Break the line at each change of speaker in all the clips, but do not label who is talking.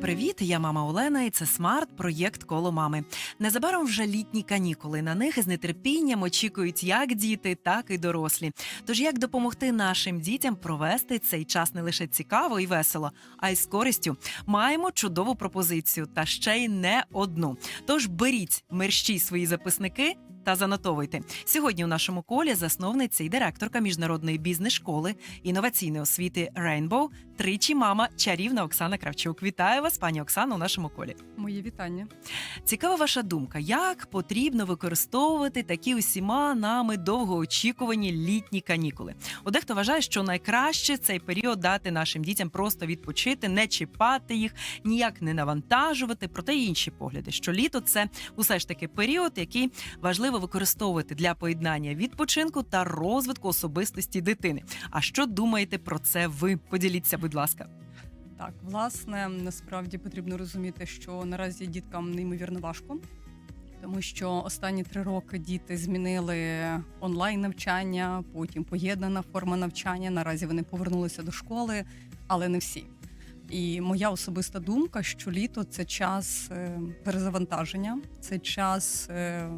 Привіт! Я мама Олена, і це смарт проєкт коло мами. Незабаром вже літні канікули. На них з нетерпінням очікують як діти, так і дорослі. Тож як допомогти нашим дітям провести цей час не лише цікаво і весело, а й з користю. Маємо чудову пропозицію, та ще й не одну. Тож беріть мерщій свої записники. Та занотовуйте сьогодні. У нашому колі засновниця і директорка міжнародної бізнес-школи інноваційної освіти Rainbow, тричі мама чарівна Оксана Кравчук. Вітаю вас, пані Оксано, у нашому колі.
Моє вітання.
Цікава ваша думка, як потрібно використовувати такі усіма нами довгоочікувані літні канікули? У дехто вважає, що найкраще цей період дати нашим дітям просто відпочити, не чіпати їх, ніяк не навантажувати. Проте інші погляди, що літо це усе ж таки період, який важливо використовувати для поєднання відпочинку та розвитку особистості дитини. А що думаєте про це? Ви поділіться, будь ласка.
Так, власне, насправді потрібно розуміти, що наразі діткам неймовірно важко, тому що останні три роки діти змінили онлайн навчання, потім поєднана форма навчання. Наразі вони повернулися до школи, але не всі. І моя особиста думка, що літо це час е, перезавантаження, це час е,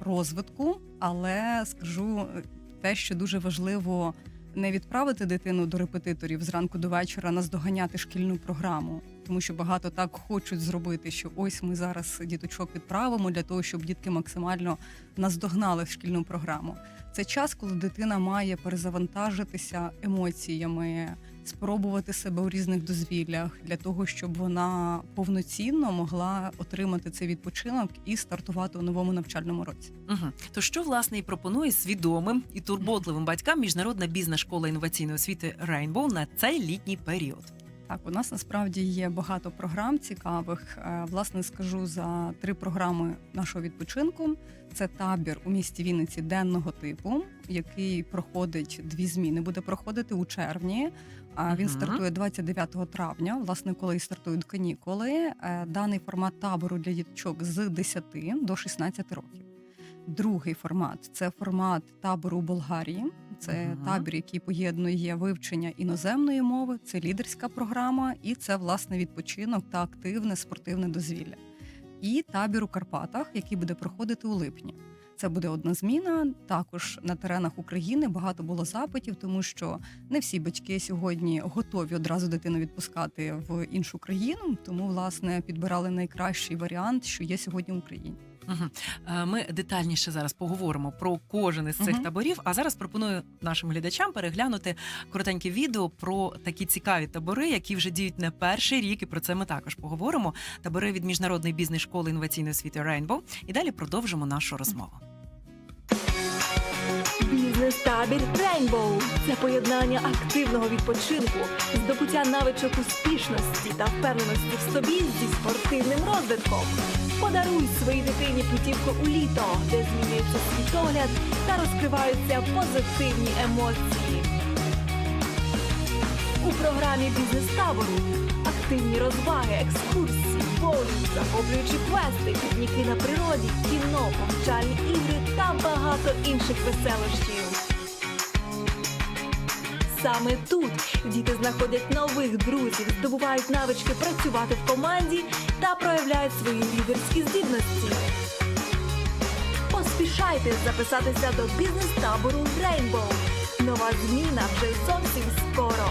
розвитку, але скажу е, те, що дуже важливо не відправити дитину до репетиторів зранку до вечора наздоганяти шкільну програму, тому що багато так хочуть зробити, що ось ми зараз діточок відправимо для того, щоб дітки максимально наздогнали шкільну програму. Це час, коли дитина має перезавантажитися емоціями, спробувати себе у різних дозвіллях для того, щоб вона повноцінно могла отримати цей відпочинок і стартувати у новому навчальному році.
Угу. То що власне і пропонує свідомим і турботливим батькам міжнародна бізнес-школа інноваційної освіти Rainbow на цей літній період?
Так, у нас насправді є багато програм цікавих. Е, Власне, скажу за три програми нашого відпочинку. Це табір у місті Вінниці денного типу, який проходить дві зміни. Буде проходити у червні. А він
Мгм.
стартує 29 травня. Власне, коли і стартують канікули. Е, Даний формат табору для діточок з 10 до 16 років. Другий формат це формат табору у Болгарії. Це
Мгм.
табір, який поєднує вивчення іноземної мови, це лідерська програма, і це власне відпочинок та активне спортивне дозвілля. І табір у Карпатах, який буде проходити у липні. Це буде одна зміна. Також на теренах України багато було запитів, тому що не всі батьки сьогодні готові одразу дитину відпускати в іншу країну. Тому, власне, підбирали найкращий варіант, що є сьогодні в Україні.
Угу. Ми детальніше зараз поговоримо про кожен із цих
Мгм.
таборів. А зараз пропоную нашим глядачам переглянути коротеньке відео про такі цікаві табори, які вже діють не перший рік. І про це ми також поговоримо. Табори від міжнародної бізнес-школи інноваційної освіти Rainbow. І далі продовжимо нашу розмову.
Бізнес-табір Rainbow – це поєднання активного відпочинку, здобуття навичок успішності та впевненості в собі зі спортивним розвитком. Подаруй своїй дитині путівку у літо, де змінюється світогляд та розкриваються позитивні емоції. У програмі бізнес-табору активні розваги, екскурсії, боулінг, захоплюючі квести, пікніки на природі, кіно, повчальні ігри та багато інших веселощів. Саме тут діти знаходять нових друзів, здобувають навички працювати в команді та проявляють свої лідерські здібності. Поспішайте записатися до бізнес-табору Rainbow. Нова зміна вже зовсім скоро.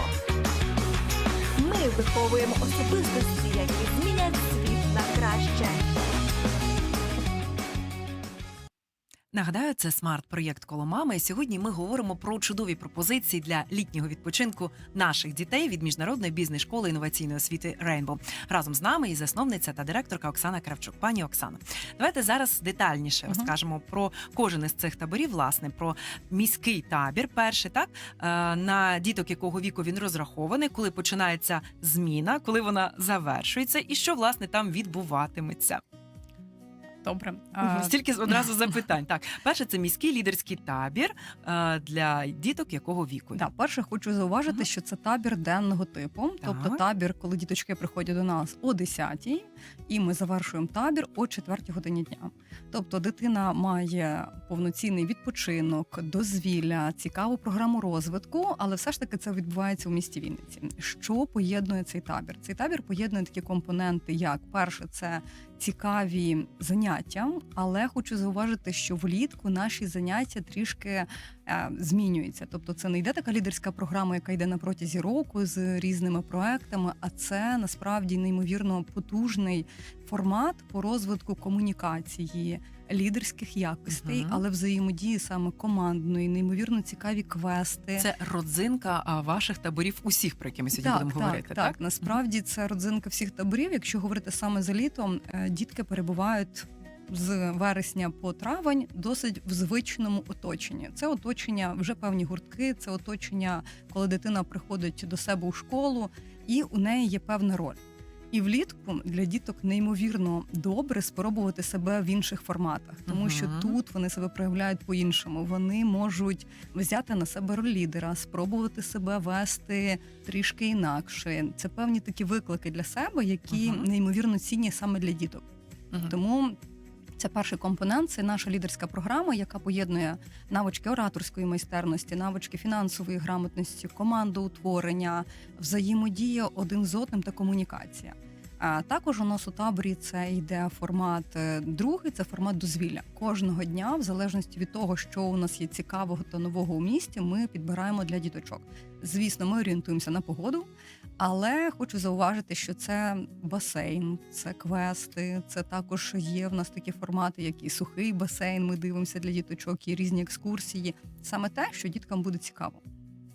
Ми виховуємо особистості, які змінять світ на краще.
Нагадаю, це смарт-проєкт коло мами. І сьогодні ми говоримо про чудові пропозиції для літнього відпочинку наших дітей від міжнародної бізнес-школи інноваційної освіти Rainbow. Разом з нами і засновниця та директорка Оксана Кравчук. Пані Оксано, давайте зараз детальніше розкажемо про кожен із цих таборів, власне, про міський табір. Перший так е, на діток, якого віку він розрахований, коли починається зміна, коли вона завершується, і що власне там відбуватиметься.
Добре. А,
Стільки одразу запитань. Так, перше, це міський лідерський табір для діток якого віку?
Да, перше хочу зауважити, що це табір денного типу. Тобто табір, коли діточки приходять до нас о 10-й, і ми завершуємо табір о 4 годині дня. Тобто дитина має повноцінний відпочинок, дозвілля, цікаву програму розвитку, але все ж таки це відбувається у місті Вінниці. Що поєднує цей табір? Цей табір поєднує такі компоненти, як перше, це цікаві заняття, але хочу зауважити, що влітку наші заняття трішки е, змінюються. Тобто, це не йде така лідерська програма, яка йде на протязі року з різними проектами, а це насправді неймовірно потужний формат по розвитку комунікації, лідерських якостей,
Мгм.
але взаємодії саме командної, неймовірно цікаві квести.
Це родзинка ваших таборів усіх, про які ми сьогодні будемо говорити.
Так, так. насправді це родзинка всіх таборів. Якщо говорити саме за літом, е, дітки перебувають. З вересня по травень досить в звичному оточенні. Це оточення вже певні гуртки, це оточення, коли дитина приходить до себе у школу, і у неї є певна роль. І влітку для діток неймовірно добре спробувати себе в інших форматах, тому що тут вони себе проявляють по-іншому. Вони можуть взяти на себе роль лідера, спробувати себе вести трішки інакше. Це певні такі виклики для себе, які
Мгм.
неймовірно цінні саме для діток.
Мгм.
Тому це перший компонент, це наша лідерська програма, яка поєднує навички ораторської майстерності, навички фінансової грамотності, командоутворення, взаємодія один з одним та комунікація. А також у нас у таборі це йде формат е, другий, це формат дозвілля. Кожного дня, в залежності від того, що у нас є цікавого та нового у місті, ми підбираємо для діточок. Звісно, ми орієнтуємося на погоду, але хочу зауважити, що це басейн, це квести, це також є в нас такі формати, як і сухий басейн. Ми дивимося для діточок, і різні екскурсії. Саме те, що діткам буде цікаво.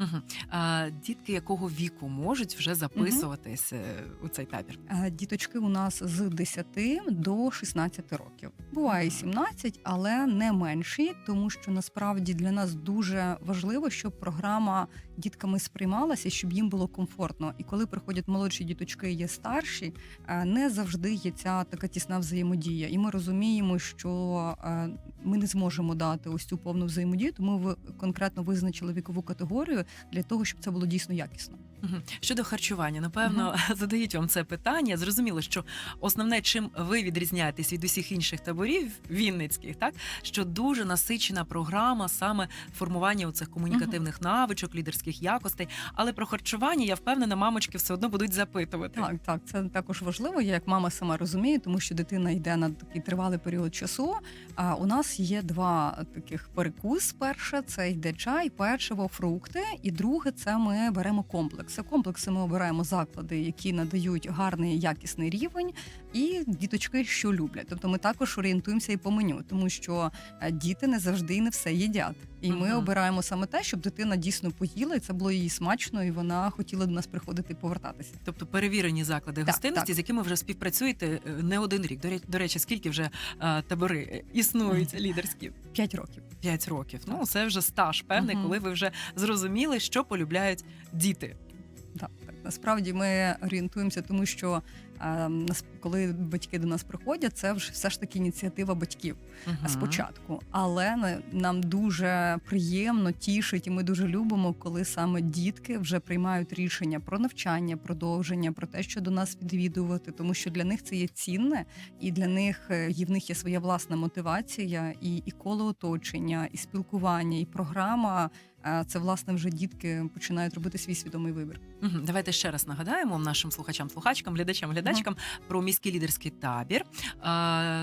Мгм. А, дітки якого віку можуть вже записуватись е, у цей табір?
Діточки у нас з 10 до 16 років. Буває і 17, але не менші, тому що насправді для нас дуже важливо, щоб програма дітками сприймалася, щоб їм було комфортно. І коли приходять молодші діточки, є старші, е, не завжди є ця така тісна взаємодія. І ми розуміємо, що е, ми не зможемо дати ось цю повну взаємодію, тому ви конкретно визначили вікову категорію для того, щоб це було дійсно якісно.
Щодо харчування, напевно, задають вам це питання. Зрозуміло, що основне, чим ви відрізняєтесь від усіх інших таборів вінницьких, так що дуже насичена програма саме формування оцих комунікативних навичок, лідерських якостей. Але про харчування я впевнена, мамочки все одно будуть запитувати.
Так, так, це також важливо. Я як мама сама розумію, тому що дитина йде на такий тривалий період часу. А у нас є два таких перекус. Перше це йде чай, печиво, фрукти. І друге, це ми беремо комплекси. Комплекси ми обираємо заклади, які надають гарний якісний рівень, і діточки, що люблять. Тобто ми також орієнтуємося і по меню, тому що е, діти не завжди і не все їдять. І ми
Мгм.
обираємо саме те, щоб дитина дійсно поїла, і це було їй смачно, і вона хотіла до нас приходити і повертатися.
Тобто перевірені заклади
Так,
гостинності,
так.
з якими вже співпрацюєте е, не один рік. До речі, скільки вже е, табори існують лідерські?
П'ять років.
П'ять років. Ну це вже стаж певний,
Мгм.
коли ви вже зрозуміли, що полюбляють діти.
Так, так. Насправді ми орієнтуємося, тому що е, коли батьки до нас приходять, це вже все ж таки ініціатива батьків
Мгм.
спочатку. Але нам дуже приємно тішить, і ми дуже любимо, коли саме дітки вже приймають рішення про навчання, продовження, про те, що до нас відвідувати, тому що для них це є цінне, і для них е, і в них є своя власна мотивація, і, і коло оточення, і спілкування, і програма. Це власне вже дітки починають робити свій свідомий вибір.
Угу. Давайте ще раз нагадаємо нашим слухачам, слухачкам, глядачам, глядачкам про міський лідерський табір,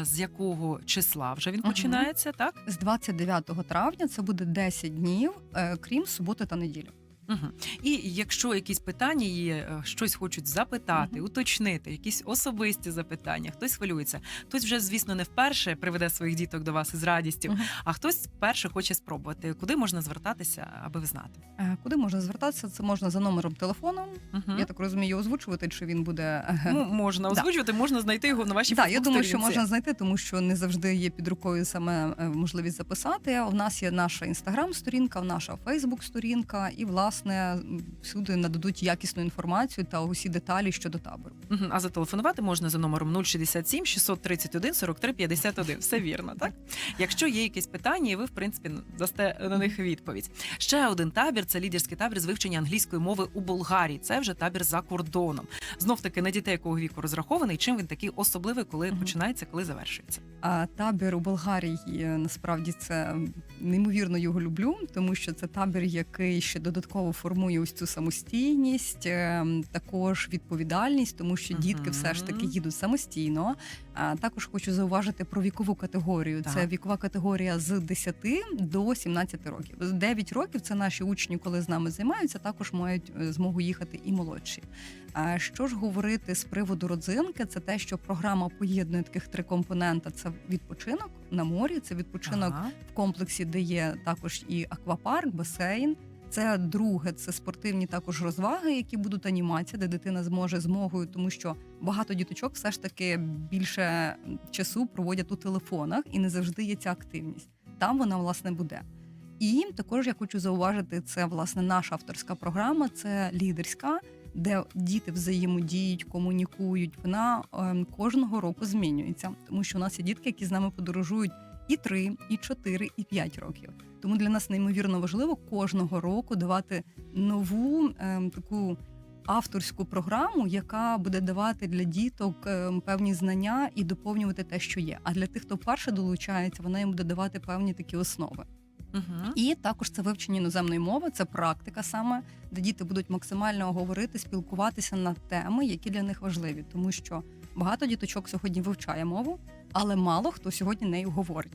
з якого числа вже він
угу.
починається, так?
З 29 травня це буде 10 днів, е, крім суботи та неділі.
Угу. І якщо якісь питання є, е, щось хочуть запитати,
Мгм.
уточнити, якісь особисті запитання, хтось хвилюється, хтось вже, звісно, не вперше приведе своїх діток до вас із радістю,
Мгм.
а хтось вперше хоче спробувати. Куди можна звертатися, аби ви знати?
Е, Куди можна звертатися? Це можна за номером телефону.
Угу.
Я так розумію, озвучувати, чи він буде е,
Ну, можна
Да.
озвучувати, можна знайти його на вашій
Так, я думаю, що можна знайти, тому що не завжди є під рукою саме е, можливість записати. У нас є наша інстаграм-сторінка, наша Фейсбук-сторінка, і власне власне всюди нададуть якісну інформацію та усі деталі щодо табору.
А зателефонувати можна за номером 067 631 43 51. Все вірно, так? Якщо є якісь питання, і ви, в принципі, дасте на них відповідь. Ще один табір це лідерський табір з вивчення англійської мови у Болгарії. Це вже табір за кордоном. Знов таки на дітей якого віку розрахований. Чим він такий особливий, коли починається, коли завершується?
А табір у Болгарії е, насправді це неймовірно його люблю, тому що це табір, який ще додатково формує ось цю самостійність, е, також відповідальність, тому що дітки
Мгм.
все ж таки їдуть самостійно. А також хочу зауважити про вікову категорію. Це вікова категорія з 10 до 17 років. З 9 років це наші учні, коли з нами займаються, також мають е, змогу їхати і молодші. А що ж говорити з приводу родзинки? Це те, що програма поєднує таких три компонента: це відпочинок на морі, це відпочинок
Ага.
в комплексі, де є також і аквапарк, басейн. Це друге, це спортивні також розваги, які будуть анімація, де дитина зможе змогою, тому що багато діточок все ж таки більше часу проводять у телефонах, і не завжди є ця активність. Там вона власне буде. І також я хочу зауважити, це власне наша авторська програма, це лідерська, де діти взаємодіють, комунікують. Вона ем, кожного року змінюється, тому що у нас є дітки, які з нами подорожують і 3, і 4, і 5 років. Тому для нас неймовірно важливо кожного року давати нову ем, таку авторську програму, яка буде давати для діток ем, певні знання і доповнювати те, що є. А для тих, хто вперше долучається, вона їм буде давати певні такі основи.
Мгм.
І також це вивчення іноземної мови, це практика саме, де діти будуть максимально говорити, спілкуватися на теми, які для них важливі, тому що багато діточок сьогодні вивчає мову, але мало хто сьогодні нею говорить.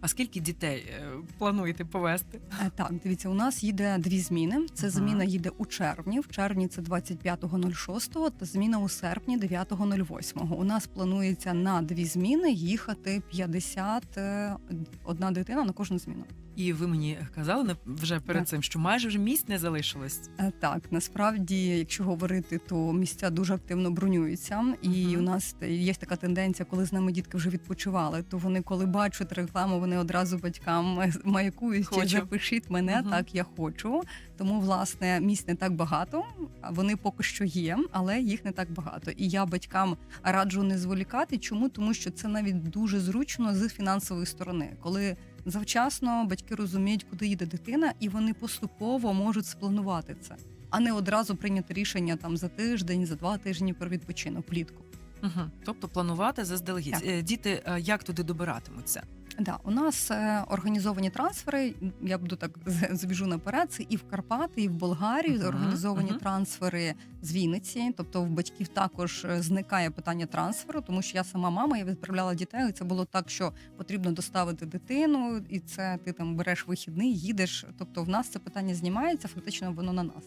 А скільки дітей е, плануєте повести?
Е, Так, дивіться, у нас їде дві зміни. Це
Ага.
зміна їде у червні. В червні це 25.06 та зміна у серпні 9.08. У нас планується на дві зміни їхати 51 дитина на кожну зміну.
І ви мені казали вже перед
Так.
цим, що майже вже місць не залишилось.
Е, Так, насправді, якщо говорити, то місця дуже активно бронюються, і
Мгм.
у нас є така тенденція, коли з нами дітки вже відпочивали, то вони, коли бачать рекламу, вони одразу батькам е, маякують
Хочу.
запишіть мене,
Мгм.
так я хочу. Тому власне місць не так багато. Вони поки що є, але їх не так багато. І я батькам раджу не зволікати. Чому? Тому що це навіть дуже зручно з фінансової сторони, коли завчасно батьки розуміють, куди їде дитина, і вони поступово можуть спланувати це, а не одразу прийняти рішення там за тиждень, за два тижні про відпочинок влітку.
Угу. Тобто планувати заздалегідь.
Так.
Е, Діти е, як туди добиратимуться?
Да, у нас е, організовані трансфери. Я буду так з- забіжу наперед. Це і в Карпати, і в Болгарію
Мгм,
організовані
мгм.
трансфери з Вінниці. Тобто в батьків також е, зникає питання трансферу, тому що я сама мама, я відправляла дітей. і Це було так, що потрібно доставити дитину, і це ти там береш вихідний, їдеш. Тобто, в нас це питання знімається, фактично воно на нас.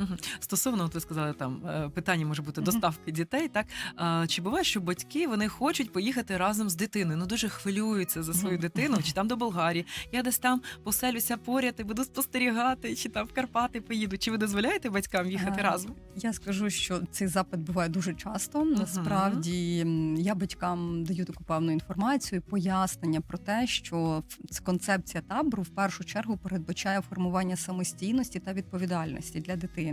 Угу. Стосовно, от ви сказали, там е, питання може бути доставки дітей. Так чи буває, що батьки вони хочуть поїхати разом з дитиною? Ну дуже хвилюються за свою дитину, чи там до Болгарії. Я десь там поселюся поряд і буду спостерігати, чи там в Карпати поїду. Чи ви дозволяєте батькам їхати разом?
Я скажу, що цей запит буває дуже часто. Насправді я батькам даю таку певну інформацію, пояснення про те, що концепція табору в першу чергу передбачає формування самостійності та відповідальності для дитини.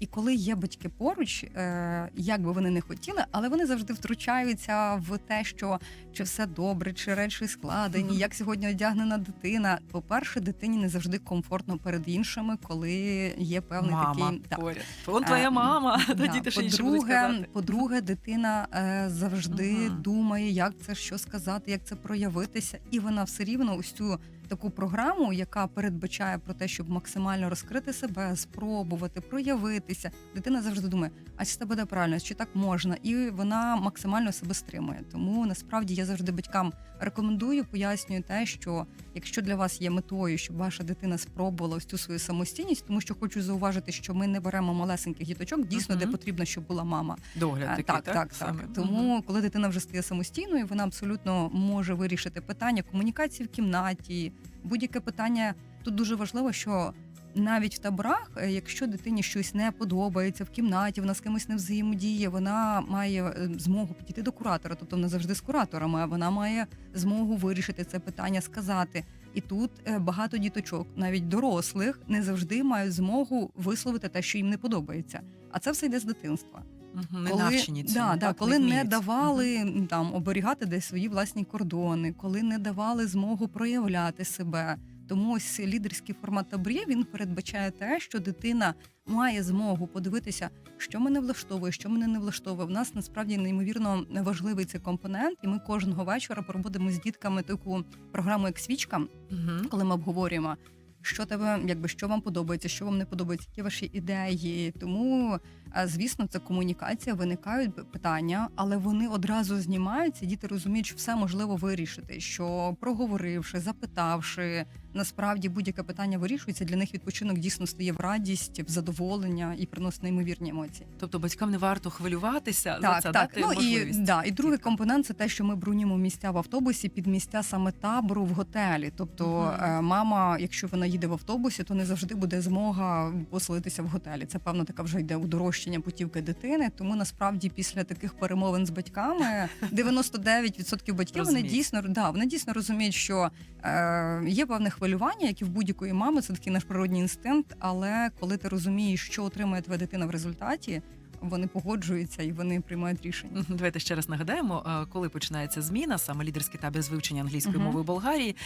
І коли є батьки поруч, е, як би вони не хотіли, але вони завжди втручаються в те, що чи все добре, чи речі складені, як сьогодні одягнена дитина. По-перше, дитині не завжди комфортно перед іншими, коли є певний
Мама
такий так,
поряд. Вон твоя
Е,
мама.
Да.
Діти ще
По-друге, по-друге, дитина е, завжди
Мгм.
думає, як це що сказати, як це проявитися, і вона все рівно ось цю таку програму, яка передбачає про те, щоб максимально розкрити себе, спробувати, проявитися. Дитина завжди думає, а чи це буде правильно, чи так можна, і вона максимально себе стримує. Тому насправді я завжди батькам рекомендую, пояснюю те, що якщо для вас є метою, щоб ваша дитина спробувала ось цю свою самостійність, тому що хочу зауважити, що ми не беремо малесеньких діточок, дійсно, де потрібно, щоб була мама.
Догляд такий,
так,
так,
так,
саме?
так. Тому, коли дитина вже стає самостійною, вона абсолютно може вирішити питання комунікації в кімнаті, будь-яке питання. Тут дуже важливо, що навіть в таборах, е, якщо дитині щось не подобається в кімнаті, вона з кимось не взаємодіє, вона має е, змогу підійти до куратора, тобто не завжди з кураторами, вона має змогу вирішити це питання, сказати. І І тут е, багато діточок, навіть дорослих, не завжди мають змогу висловити те, що їм не подобається. А це все йде з дитинства.
Мгм, Не
коли,
навчені цьому,
да, да,
так,
коли не
вміють.
давали м, там оберігати десь свої власні кордони, коли не давали змогу проявляти себе. Тому ось лідерський формат таборів він передбачає те, що дитина має змогу подивитися, що мене влаштовує, що мене не влаштовує. В нас насправді неймовірно важливий цей компонент, і ми кожного вечора проводимо з дітками таку програму як свічка,
Мгм.
коли ми обговорюємо, що тебе, якби що вам подобається, що вам не подобається, які ваші ідеї. Тому, звісно, це комунікація, виникають питання, але вони одразу знімаються. Діти розуміють, що все можливо вирішити. Що проговоривши, запитавши, насправді будь-яке питання вирішується. Для них відпочинок дійсно стає в радість, в задоволення і приносить неймовірні емоції.
Тобто батькам не варто хвилюватися за це,
так.
дати
Ну і, да, і другий компонент це те, що ми бронюємо місця в автобусі під місця саме табору в готелі. Тобто, е, мама, якщо вона їде в автобусі, то не завжди буде змога поселитися в готелі. Це певно така вже йде удорожчання путівки дитини. Тому насправді після таких перемовин з батьками 99% батьків вони дійсно да, вони дійсно розуміють, що е, є певне хвилювання, як і в будь-якої мами, це такий наш природній інстинкт. Але коли ти розумієш, що отримує твоя дитина в результаті, вони погоджуються і вони приймають рішення.
Давайте ще раз нагадаємо, е, коли починається зміна, саме лідерський табір з вивчення англійської
Мгм.
мови в Болгарії,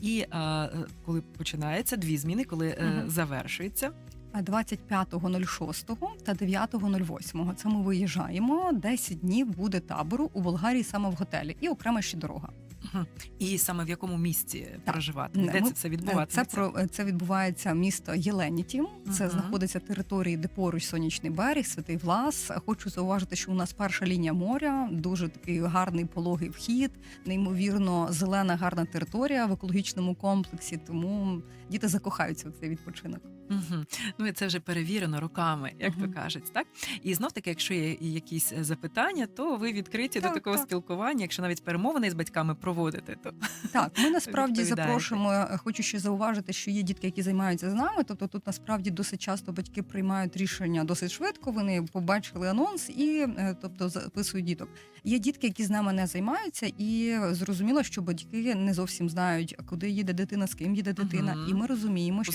і е, коли починається дві зміни, коли е,
Мгм.
завершується.
А 25.06 та 9.08 це ми виїжджаємо. 10 днів буде табору у Болгарії саме в готелі, і окрема ще дорога.
І саме в якому місці
Так.
проживати? Де
ми-
це все відбуватиметься?
Це про це відбувається місто Єленіті. Це
Мгм.
знаходиться території, де поруч сонячний берег, святий Влас. Хочу зауважити, що у нас перша лінія моря, дуже такий гарний пологий вхід, неймовірно зелена, гарна територія в екологічному комплексі. Тому діти закохаються у цей відпочинок.
Мгм. Ну і це вже перевірено роками, як
Мгм.
то кажуть, так? І знов таки, якщо є якісь е, запитання, то ви відкриті до такого
так.
спілкування. Якщо навіть перемовини з батьками проводите, то
Так, ми насправді запрошуємо. е, Хочу ще зауважити, що є дітки, які займаються з нами. Тобто, тут насправді досить часто батьки приймають рішення досить швидко. Вони побачили анонс і е, тобто записують діток. Є дітки, які з нами не займаються, і зрозуміло, що батьки не зовсім знають, куди їде дитина, з ким їде дитина.
Мгм.
І ми розуміємо, що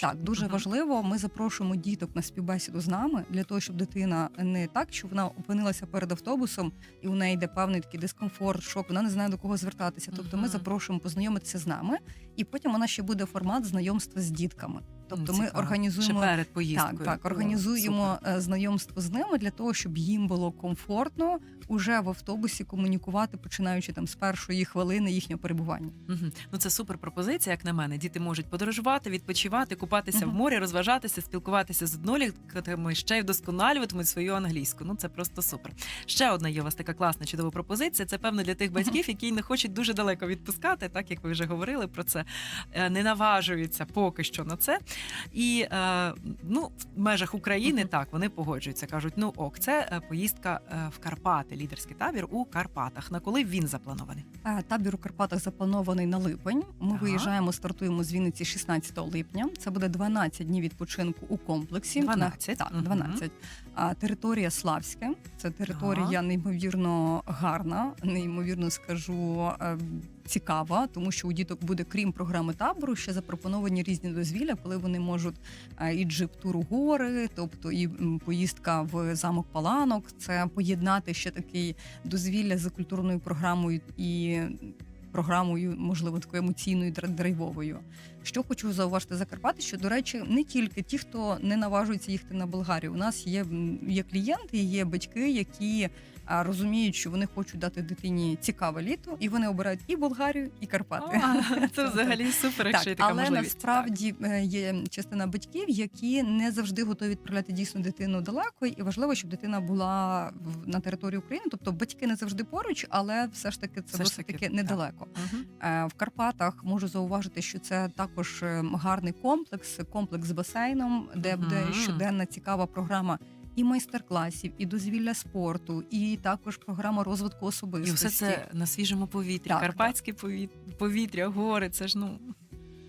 так, дуже
Мгм.
важливо. Ми запрошуємо діток на співбесіду з нами для того, щоб дитина не так, що вона опинилася перед автобусом, і у неї йде певний такий дискомфорт, шок. Вона не знає до кого звертатися. Тобто, ми запрошуємо познайомитися з нами, і потім у нас ще буде формат знайомства з дітками. Тобто, ми організуємо
Ще перед поїздкою.
так, так, організуємо
супер.
е, знайомство з ними для того, щоб їм було комфортно уже в автобусі комунікувати, починаючи там з першої хвилини їхнього перебування.
Мгм. Ну це супер пропозиція, як на мене. Діти можуть подорожувати, відпочивати, купатися в морі, розважатися, спілкуватися з однолітками, ще й вдосконалюватимуть свою англійську. Ну це просто супер. Ще одна є у вас така класна чудова пропозиція. Це певно для тих батьків, які не хочуть дуже далеко відпускати, так як ви вже говорили про це, е, не наважуються поки що на це. І е, ну, в межах України так вони погоджуються. кажуть, ну ок, це е, поїздка е, в Карпати, лідерський табір у Карпатах. На коли він запланований?
Табір у Карпатах запланований на липень. Ми
Так.
виїжджаємо, стартуємо з Вінниці 16 липня. Це буде 12 днів відпочинку у комплексі.
12?
Так, 12. А територія Славське. Це територія
Ага.
неймовірно гарна, неймовірно скажу. Цікава, тому що у діток буде, крім програми табору, ще запропоновані різні дозвілля, коли вони можуть е, і джип-тур у гори, тобто і поїздка в замок Паланок. Це поєднати ще такий дозвілля за культурною програмою і програмою, можливо, такою емоційною дра- драйвовою. Що хочу зауважити Закарпати, що до речі, не тільки ті, хто не наважується їхати на Болгарію. У нас є, є клієнти, є батьки, які розуміють, що вони хочуть дати дитині цікаве літо, і вони обирають і Болгарію, і Карпати.
А, Це взагалі супер, якщо є така
але
можливість.
насправді е, є частина батьків, які не завжди готові відправляти дійсно дитину далеко, і важливо, щоб дитина була на території України. Тобто батьки не завжди поруч, але все ж таки це досить
таки,
недалеко.
Так.
Е, В Карпатах можу зауважити, що це також е, гарний комплекс, комплекс з басейном, де буде щоденна цікава програма. І майстер-класів, і дозвілля спорту, і також програма розвитку особистості.
І все це на свіжому повітрі,
Так,
карпатське повітря, повітря, гори. Це ж ну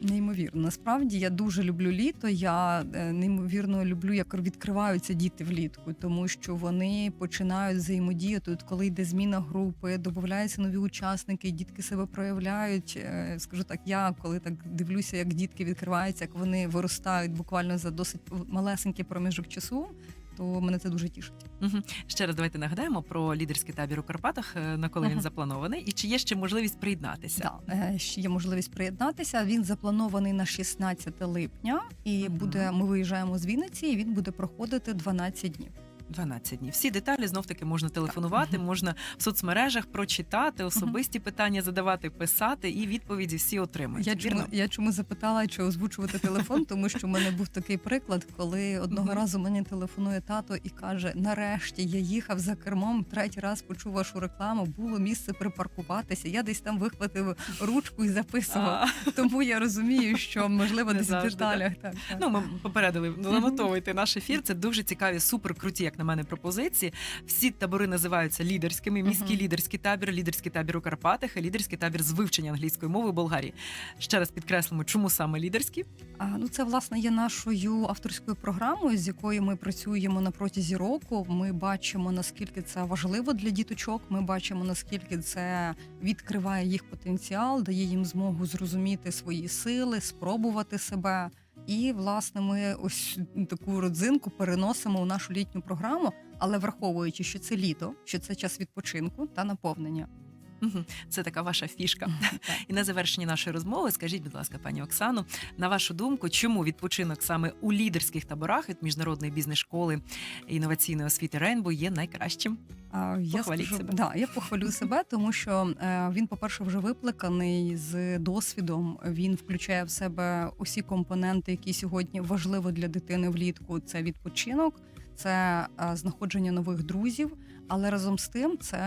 Неймовірно. Насправді я дуже люблю літо. Я е, неймовірно люблю, як відкриваються діти влітку, тому що вони починають взаємодіяти. От коли йде зміна групи, додаються нові учасники, дітки себе проявляють. Е, Скажу так, я коли так дивлюся, як дітки відкриваються, як вони виростають буквально за досить малесенький проміжок часу, то мене це дуже тішить.
Угу. Ще раз давайте нагадаємо про лідерський табір у Карпатах, е, на коли він запланований, і чи є ще можливість приєднатися.
Да, е, ще є можливість приєднатися. Він запланований на 16 липня, і буде. Ми виїжджаємо з Вінниці, і він буде проходити 12 днів.
12 днів. Всі деталі знов таки можна телефонувати,
Мгм.
можна в соцмережах прочитати, особисті питання задавати, писати, і відповіді всі отримують.
Я чому я чому запитала, чи озвучувати телефон, тому що в мене був такий приклад, коли одного разу мені телефонує тато і каже: нарешті я їхав за кермом, третій раз почув вашу рекламу, було місце припаркуватися. Я десь там вихватив ручку і записував. Тому я розумію, що можливо десь в деталях. Так, так.
Ну, ми попередили, занотовуйте наш ефір. Це дуже цікаві, супер круті, як на мене, пропозиції. Всі табори називаються лідерськими. Міський лідерський табір, лідерський табір у Карпатах, і лідерський табір з вивчення англійської мови в Болгарії. Ще раз підкреслимо, чому саме лідерські.
А, ну, це власне є нашою авторською програмою, з якою ми працюємо на протязі року. Ми бачимо наскільки це важливо для діточок. Ми бачимо наскільки це відкриває їх потенціал, дає їм змогу зрозуміти свої сили, спробувати себе. І власне ми ось таку родзинку переносимо у нашу літню програму, але враховуючи, що це літо, що це час відпочинку та наповнення.
Це така ваша фішка. І на завершення нашої розмови скажіть, будь ласка, пані Оксано, на вашу думку, чому відпочинок саме у лідерських таборах від міжнародної бізнес-школи інноваційної освіти Рейнбо є найкращим?
Я
Похваліть
скажу,
себе.
Да, я похвалю себе, тому що е, він, по-перше, вже викликаний з досвідом. Він включає в себе усі компоненти, які сьогодні важливо для дитини влітку. Це відпочинок, це е, знаходження нових друзів. Але разом з тим, це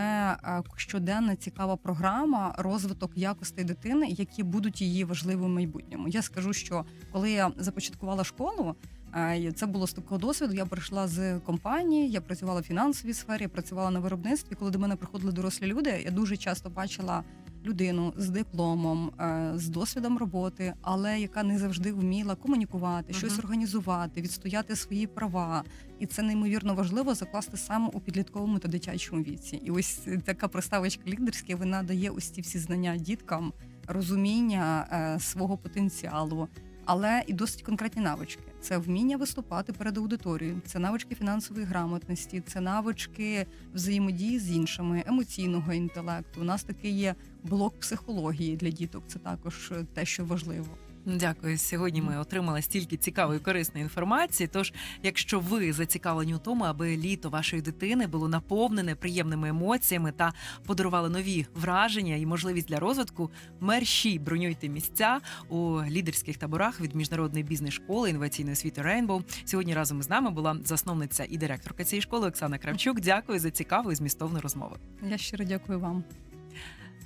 е, щоденна цікава програма, розвиток якостей дитини, які будуть її важливим в майбутньому. Я скажу, що коли я започаткувала школу. Е, Це було з такого досвіду. Я прийшла з компанії, я працювала в фінансовій сфері, працювала на виробництві. Коли до мене приходили дорослі люди, я дуже часто бачила людину з дипломом, е, з досвідом роботи, але яка не завжди вміла комунікувати, щось
Мгм.
організувати, відстояти свої права. І це неймовірно важливо закласти саме у підлітковому та дитячому віці. І ось така приставочка лідерська вона дає ось ці всі знання діткам, розуміння е, свого потенціалу. Але і досить конкретні навички. Це вміння виступати перед аудиторією, це навички фінансової грамотності, це навички взаємодії з іншими, емоційного інтелекту. У нас такий є блок психології для діток. Це також е, те, що важливо.
Дякую. Сьогодні ми отримали стільки цікавої корисної інформації. Тож, якщо ви зацікавлені у тому, аби літо вашої дитини було наповнене приємними емоціями та подарували нові враження і можливість для розвитку, мерщі бронюйте місця у лідерських таборах від міжнародної бізнес-школи інноваційної освіти Рейнбоу. Сьогодні разом з нами була засновниця і директорка цієї школи Оксана Кравчук. Дякую за цікаву і змістовну розмову.
Я щиро дякую вам.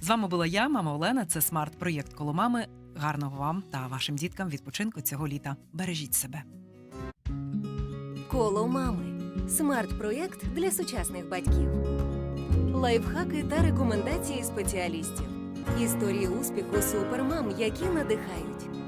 З вами була я, мама Олена. Це смарт-проєкт коло мами. Гарного вам та вашим діткам відпочинку цього літа. Бережіть себе.
Коло мами. Смарт-проєкт для сучасних батьків. Лайфхаки та рекомендації спеціалістів. Історії успіху супермам, які надихають.